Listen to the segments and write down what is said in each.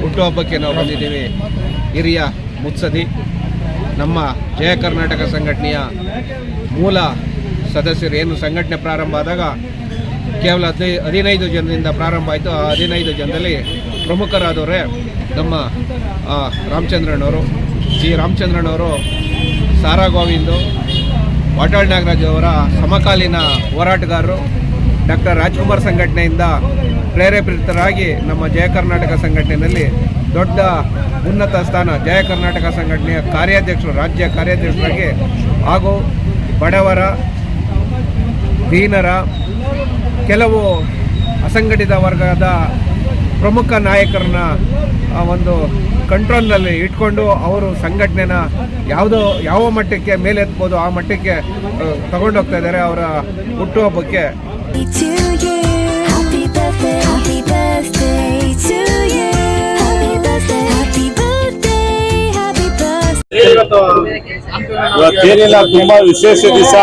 ಹುಟ್ಟುಹಬ್ಬಕ್ಕೆ ನಾವು ಬಂದಿದ್ದೀವಿ. ಹಿರಿಯ ಮುತ್ಸದಿ ನಮ್ಮ ಜಯ ಕರ್ನಾಟಕ ಸಂಘಟನೆಯ ಮೂಲ ಸದಸ್ಯರು. ಏನು ಸಂಘಟನೆ ಪ್ರಾರಂಭ ಆದಾಗ ಕೇವಲ ಹದಿನೈದು ಹದಿನೈದು ಜನರಿಂದ ಪ್ರಾರಂಭ ಆಯಿತು. ಆ ಹದಿನೈದು ಜನದಲ್ಲಿ ಪ್ರಮುಖರಾದವರೇ ನಮ್ಮ ರಾಮಚಂದ್ರನವರು ಜಿ. ರಾಮಚಂದ್ರನವರು ಸಾರಾ ಗೋವಿಂದು ವಾಟಾಳ್ ನಾಗರಾಜ್ ಅವರ ಸಮಕಾಲೀನ ಹೋರಾಟಗಾರರು. ಡಾಕ್ಟರ್ ರಾಜ್ಕುಮಾರ್ ಸಂಘಟನೆಯಿಂದ ಪ್ರೇರೇಪಿತರಾಗಿ ನಮ್ಮ ಜಯ ಕರ್ನಾಟಕ ಸಂಘಟನೆಯಲ್ಲಿ ದೊಡ್ಡ ಉನ್ನತ ಸ್ಥಾನ ಜಯ ಕರ್ನಾಟಕ ಸಂಘಟನೆಯ ಕಾರ್ಯಾಧ್ಯಕ್ಷರು, ರಾಜ್ಯ ಕಾರ್ಯಾಧ್ಯಕ್ಷರಾಗಿ ಹಾಗೂ ಬಡವರ, ದೀನರ, ಕೆಲವು ಅಸಂಘಟಿತ ವರ್ಗದ ಪ್ರಮುಖ ನಾಯಕರನ್ನ ಒಂದು ಕಂಟ್ರೋಲ್ನಲ್ಲಿ ಇಟ್ಕೊಂಡು ಅವರು ಸಂಘಟನೆನ ಯಾವುದೋ, ಯಾವ ಮಟ್ಟಕ್ಕೆ ಮೇಲೆತ್ಬೋದು ಆ ಮಟ್ಟಕ್ಕೆ ತಗೊಂಡೋಗ್ತಾ ಇದ್ದಾರೆ ಅವರ ಹುಟ್ಟುಹಬ್ಬಕ್ಕೆ. ಇವತ್ತೇನಿಲ್ಲ ತುಂಬಾ ವಿಶೇಷ ದಿವಸ.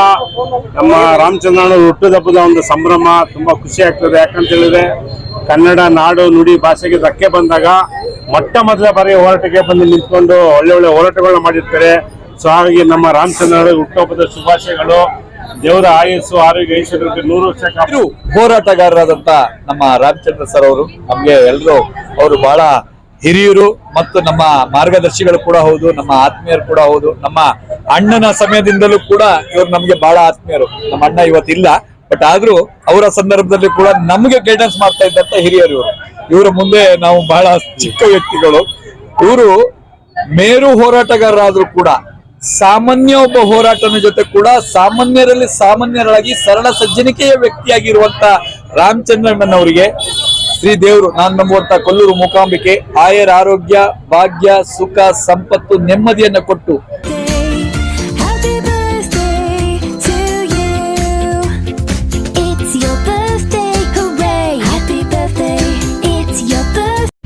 ನಮ್ಮ ರಾಮಚಂದ್ರನ ಹುಟ್ಟುಹಬ್ಬದ ಒಂದು ಸಂಭ್ರಮ ತುಂಬಾ ಖುಷಿ ಆಗ್ತದೆ. ಯಾಕಂತ ಹೇಳಿದ್ರೆ ಕನ್ನಡ ನಾಡು ನುಡಿ ಭಾಷೆಗೆ ಧಕ್ಕೆ ಬಂದಾಗ ಮೊಟ್ಟ ಮೊದಲ ಬಾರಿ ಹೋರಾಟಕ್ಕೆ ಬಂದು ನಿಂತ್ಕೊಂಡು ಒಳ್ಳೆ ಒಳ್ಳೆ ಹೋರಾಟಗಳನ್ನ ಮಾಡಿರ್ತಾರೆ. ಸೊ ಹಾಗಾಗಿ ನಮ್ಮ ರಾಮಚಂದ್ರ ಹುಟ್ಟುಹಬ್ಬದ ಶುಭಾಶಯಗಳು. ದೇವರ ಆಯಸ್ಸು, ಆರೋಗ್ಯ ಐಶ್ವರ್ಯಕ್ಕೆ ನೂರು ವರ್ಷ ಇದ್ರು ಹೋರಾಟಗಾರರಾದಂತ ನಮ್ಮ ರಾಮಚಂದ್ರ ಸರ್ ಅವರು. ನಮ್ಗೆ ಎಲ್ಲರೂ ಅವರು ಬಹಳ ಹಿರಿಯರು ಮತ್ತು ನಮ್ಮ ಮಾರ್ಗದರ್ಶಿಗಳು ಕೂಡ ಹೌದು, ನಮ್ಮ ಆತ್ಮೀಯರು ಕೂಡ ಹೌದು. ನಮ್ಮ ಅಣ್ಣನ ಸಮಯದಿಂದಲೂ ಕೂಡ ಇವರು ನಮ್ಗೆ ಬಹಳ ಆತ್ಮೀಯರು. ನಮ್ಮ ಅಣ್ಣ ಇವತ್ತಿಲ್ಲ, ಬಟ್ ಆದ್ರೂ ಅವರ ಸಂದರ್ಭದಲ್ಲಿ ಕೂಡ ನಮ್ಗೆ ಗೈಡೆನ್ಸ್ ಮಾಡ್ತಾ ಇದ್ದಂತ ಹಿರಿಯರು ಇವರು. ಇವರ ಮುಂದೆ ನಾವು ಬಹಳ ಚಿಕ್ಕ ವ್ಯಕ್ತಿಗಳು. ಇವರು ಮೇರು ಹೋರಾಟಗಾರರಾದ್ರೂ ಕೂಡ ಸಾಮಾನ್ಯ ಒಬ್ಬ ಹೋರಾಟನ ಜೊತೆ ಕೂಡ ಸಾಮಾನ್ಯರಲ್ಲಿ ಸಾಮಾನ್ಯರಾಗಿ ಸರಳ ಸಜ್ಜನಿಕೆಯ ವ್ಯಕ್ತಿಯಾಗಿರುವಂತ ರಾಮಚಂದ್ರಣ್ಣನವರಿಗೆ ಶ್ರೀ ದೇವರು ನಾನು ನಂಬುವಂತ ಕೊಲ್ಲೂರು ಮೂಕಾಂಬಿಕೆ ಆಯರ್ ಆರೋಗ್ಯ ಭಾಗ್ಯ ಸುಖ ಸಂಪತ್ತು ನೆಮ್ಮದಿಯನ್ನ ಕೊಟ್ಟು.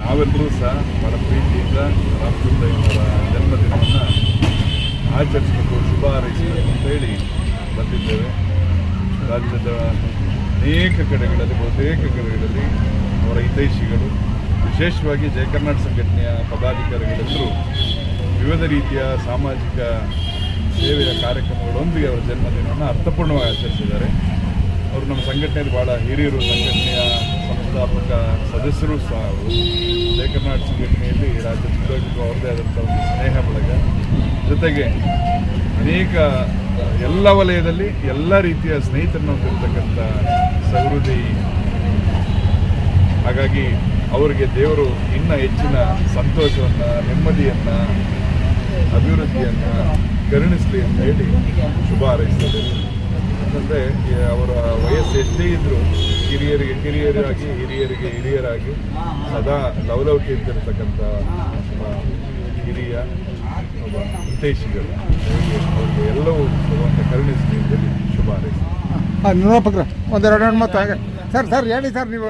ನಾವೆಲ್ಲರೂ ಸಹ ಬಹಳ ಪ್ರೀತಿಯಿಂದ ಆಚರಿಸಬೇಕು ಶುಭ ಹಾರೈಸಬೇಕು ಅಂತೇಳಿ ಬಂದಿದ್ದೇವೆ. ರಾಜ್ಯದ ಅನೇಕ ಕಡೆಗಳಲ್ಲಿ, ಬಹುತೇಕ ಕಡೆಗಳಲ್ಲಿ ಅವರ ಹಿತೈಷಿಗಳು, ವಿಶೇಷವಾಗಿ ಜಯ ಕರ್ನಾಟಕ ಸಂಘಟನೆಯ ಪದಾಧಿಕಾರಿಗಳೆಲ್ಲರೂ ವಿವಿಧ ರೀತಿಯ ಸಾಮಾಜಿಕ ಸೇವೆಯ ಕಾರ್ಯಕ್ರಮಗಳೊಂದಿಗೆ ಅವರ ಜನ್ಮದಿನವನ್ನು ಅರ್ಥಪೂರ್ಣವಾಗಿ ಆಚರಿಸಿದ್ದಾರೆ. ಅವರು ನಮ್ಮ ಸಂಘಟನೆಯಲ್ಲಿ ಭಾಳ ಹಿರಿಯರು, ಸಂಘಟನೆಯ ಸಂಸ್ಥಾಪಕ ಸದಸ್ಯರು ಸಹ ಅವರು. ಜಯ ಸಂಘಟನೆಯಲ್ಲಿ ರಾಜ್ಯದುದ್ದಕ್ಕೂ ಅವರದೇ ಆದಂಥ ಒಂದು ಸ್ನೇಹ ಬಳಗ. ಜೊತೆಗೆ ಅನೇಕ, ಎಲ್ಲ ವಲಯದಲ್ಲಿ ಎಲ್ಲ ರೀತಿಯ ಸ್ನೇಹಿತರನ್ನು ಹೊಂದಿರತಕ್ಕಂಥ ಸಹೃದಿ ಹಾಗಾಗಿ ಅವರಿಗೆ ದೇವರು ಇನ್ನೂ ಹೆಚ್ಚಿನ ಸಂತೋಷವನ್ನು, ನೆಮ್ಮದಿಯನ್ನು, ಅಭಿವೃದ್ಧಿಯನ್ನು ಕರುಣಿಸಲಿ ಅಂತ ಹೇಳಿ ಶುಭ ಹಾರೈಸ್ತದೆ ಯಾಕಂದರೆ ಅವರ ವಯಸ್ಸು ಎಷ್ಟೇ ಇದ್ದರೂ ಕಿರಿಯರಿಗೆ ಕಿರಿಯರಾಗಿ, ಹಿರಿಯರಿಗೆ ಹಿರಿಯರಾಗಿ ಸದಾ ಲವಲವಿಕೆ ಇದ್ದಿರತಕ್ಕಂಥ ಒಬ್ಬ ಹಿರಿಯ ಒಬ್ಬ ಹಿತೈಷಿಗಳು ಅವರಿಗೆ ಎಲ್ಲವೂ ಭಗವಂತ ಕರುಣಿಸಲಿ ಅಂತೇಳಿ ಶುಭ ಹಾರೈಸಿ. ನಿರೂಪಕರು ಒಂದೆರಡು ಮಾತು ಹಾಗೆ. ಸರ್ ಸರ್ ಹೇಳಿ ಸರ್ ನೀವು